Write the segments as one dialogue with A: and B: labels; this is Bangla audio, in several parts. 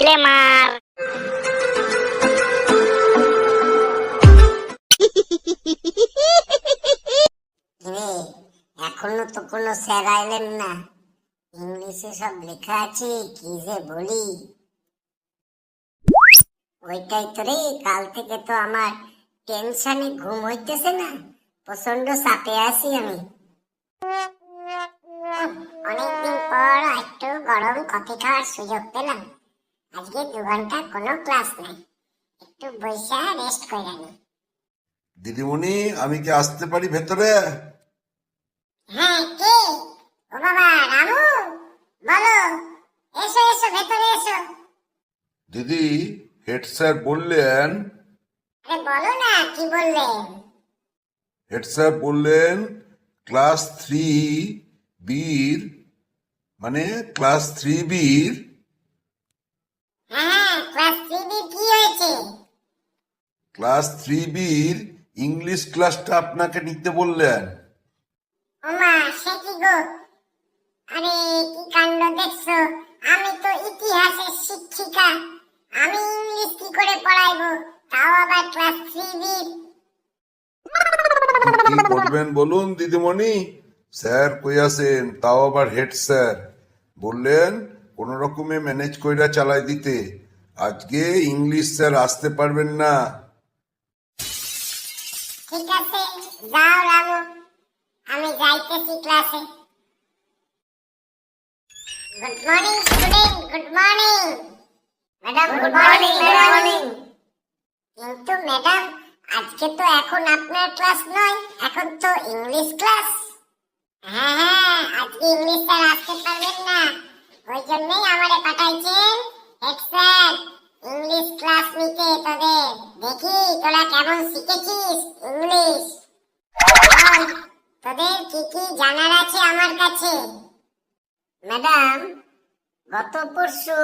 A: ডিসক্লেমার
B: এখনও তো কোনো স্যার আইলেন না। ইংলিশে সব লেখা আছে, কি যে বলি। ওইটাই তো রে, কাল থেকে তো আমার টেনশনে ঘুম হইতেছে না প্রচণ্ড চাপে আছি আমি। অনেকদিন পর একটু গরম কফি খাওয়ার সুযোগ পেলাম। আজকে দু ঘণ্টা কোনো ক্লাস নাই। একটু বৈশা রেস্ট করে নি।
C: দিদিমণি আমি কি আসতে পারি ভেতরে?
B: হ্যাঁ কে? ও বাবা রামু? বলো এসো এসো ভেতরে এসো।
C: দিদি হেড স্যার বললেন
B: আরে বলো না কি বললেন?
C: হেড স্যার বললেন ক্লাস থ্রি বির মানে ক্লাস থ্রি বির
B: হ্যাঁ ক্লাস থ্রি বি কি হয়েছে
C: ক্লাস থ্রি বির ইংলিশ ক্লাসটা আপনাকে নিতে বললেন।
B: ওমা সে কি গো? আরে কি কাণ্ড দেখছ? আমি তো ইতিহাসের শিক্ষিকা। আমি ইংলিশ কি করে পড়াইবো? তাও আবার ক্লাস থ্রি বি
C: কি করবেন বলুন দিদিমণি? স্যার কই আছেন? তাও আবার হেড স্যার। বললেন কোন রকমে ম্যানেজ কইরা চালাই দিতে। আজকে ইংলিশ স্যার আসতে পারবেন না।
B: ঠিক আছে যাও রামু আমি যাইতেছি ক্লাসে। Good morning student good morning madam good morning morning কিন্তু ম্যাডাম আজকে তো এখন আপনার ক্লাস নয় এখন তো ইংলিশ ক্লাস। হ্যাঁ হ্যাঁ আজকে ইংলিশ স্যার আসতে পারবেন না। ওই জন্যই আমারে পাঠাইছেন। স্যার ইংলিশ ক্লাস নিতে তোদের। দেখি তোরা কেমন শিখেছিস ইংলিশ তোদের কি কি জানার আছে আমার কাছে? ম্যাডাম গত পরশু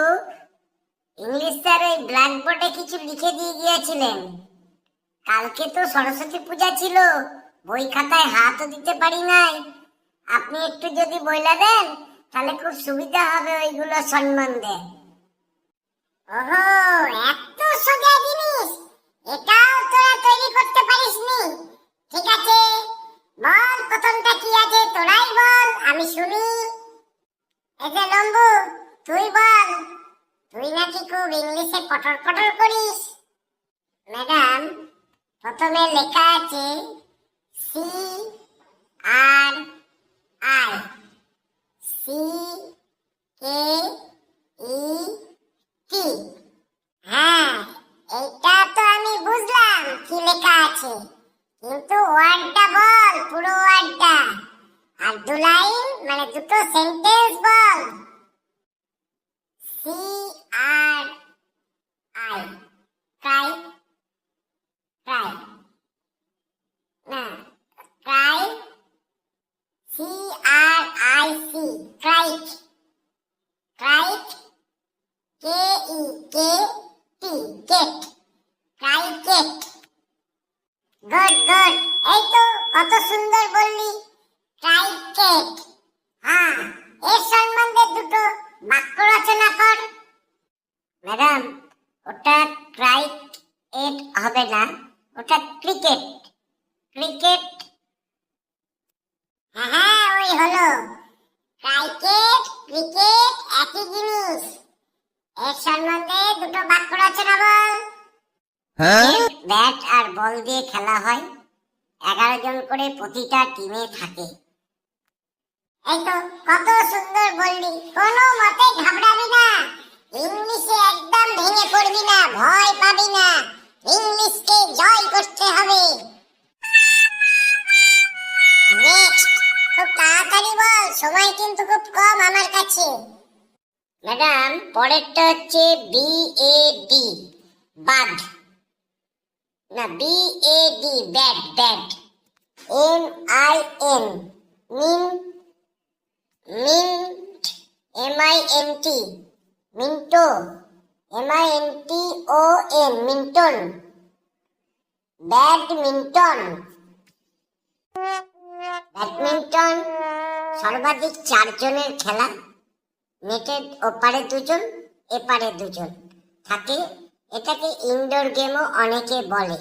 B: ইংলিশ স্যার ওই ব্ল্যাকবোর্ডে কিছু লিখে দিয়ে গিয়েছিলেন। কালকে তো সরস্বতী পূজা ছিল, বই খাতায় হাতও দিতে পারি নাই। আপনি একটু যদি বইলা দেন, তাহলে খুব সুবিধা হবে ওইগুলো সম্বন্ধে। ওহো, এত সোজা জিনিস। এটাও তোরা তৈরি করতে পারিসনি। ঠিক আছে, বল প্রথমটা কি আছে, তোরাই বল, আমি শুনি। এই যে লম্বু, তুই বল, তুই নাকি খুব ইংলিশে পটর পটর করিস? ম্যাডাম, প্রথমে লেখা আছে C R I. C K E T হ্যাঁ এইটা তো আমি বুঝলাম কি লেখা আছে কিন্তু ওয়ার্ডটা বল পুরো ওয়ার্ডটা আর দু লাইন মানে দুটো sentence ball C R I try try না try C R I C trite trite K E K T get cricket good good এই তো কত সুন্দর বললি। ক্রাইকেট হ্যাঁ এর সম্বন্ধে দুটো বাক্য রচনা কর। ম্যাডাম ওটা ক্রাইক এট হবে না ওটা ক্রিকেট। ক্রিকেট? হ্যাঁ হ্যাঁ ওই হলো। ক্রাইকেট ক্রিকেট একই জিনিস। এর সম্বন্ধে দুটো বাক্য রচনা বল। ব্যাট আর বল দিয়ে খেলা হয়। এগারো জন করে প্রতিটা টিমে থাকে। এই তো কত সুন্দর বললি। কোনো মতে ঘাবড়াবি না। ইংলিশে একদম ভেঙে পড়বি না ভয় পাবি না। ইংলিশকে জয় করতে হবে। সময় কিন্তু খুব কম আমার কাছে। ম্যাডাম, পরেরটা হচ্ছে বি এ ডি বাদ না B A D bad bad M I N min mint M I N T minto. M I N T O N minton. Badminton. Badminton. সর্বাধিক চারজনের খেলা, নেটের ওপারে দুজন, এপারে দুজন। থাকে, এটাকে ইনডোর গেমও অনেকে বলে।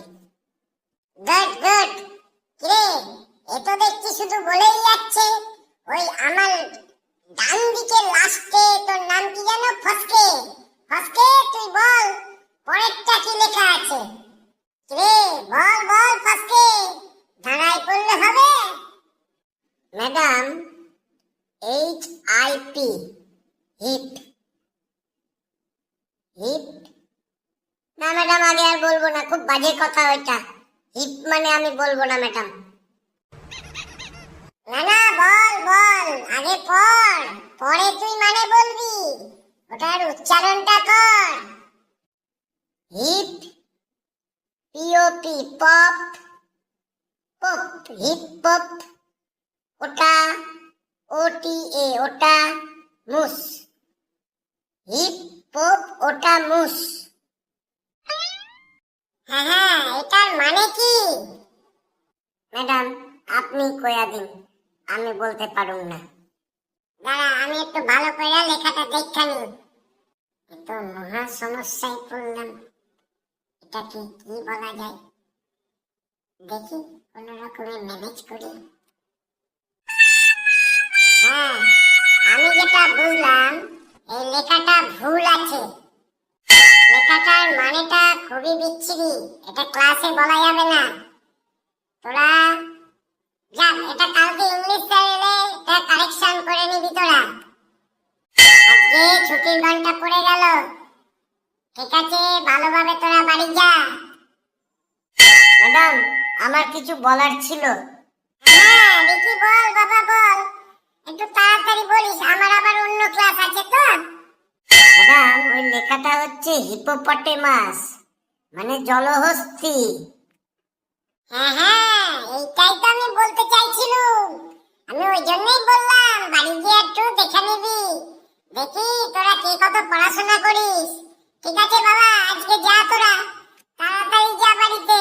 B: Good good! তো দেখছি শুধু বলেই যাচ্ছে। ওই আমার ডান দিকে লাস্টে তোর নাম কি জানো? ফসকে। ফসকে, তুই বল, পরেরটা কি লেখা আছে? বল বল, ফসকে। দাঁড়াই পড়লে হবে? ম্যাডাম পি হিপ হিপ না ম্যাডাম আগে আর বলব না, খুব বাজে কথা ওইটা। হিপ মানে আমি বলব না ম্যাডাম না না, বল বল, আগে পড়। পরে তুই মানে বলবি? ওটার উচ্চারণটা কর hip P O P pop pop hip pop এ ওটা মুস হিপ পপ ওটা মুস হ্যাঁ হ্যাঁ এটার মানে কি? ম্যাডাম আপনি কয়া দিন আমি বলতে পারুম না। দাঁড়া আমি একটু ভালো করে লেখাটা দেখা নি। কিন্তু মহা সমস্যায় পড়লাম। এটাকে কি বলা যায়? দেখি কোন রকমে ম্যানেজ করি। হ্যাঁ আমি যেটা বুঝলাম, এই লেখাটা ভুল আছে। লেখাটার মানেটা খুবই বিচ্ছিরি, এটা ক্লাসে বলা যাবে না। তোরা যা এটা কালকে ইংলিশ স্যার এলে এটা কারেকশন করে নিবি তোরা। আজকে ছুটির ঘণ্টা পড়ে গেল। ঠিক আছে, ভালোভাবে তোরা বাড়ি যা।
A: ম্যাডাম, আমার কিছু বলার ছিল।
B: হ্যাঁ অন্য ক্লাস আছে তো
A: ম্যাডাম ওই লেখাটা হচ্ছে হিপোপটেমাস মানে জলহস্তি।
B: হ্যাঁ হ্যাঁ এইটাই তো আমি বলতে চাইছিলুম। আমি ওই জন্যই বললাম বাড়ি গিয়ে একটু দেখে নিবি। দেখি তোরা কে কত পড়াশোনা করিস। ঠিক আছে বাবা আজকে যা তোরা তাড়াতাড়ি যা বাড়িতে।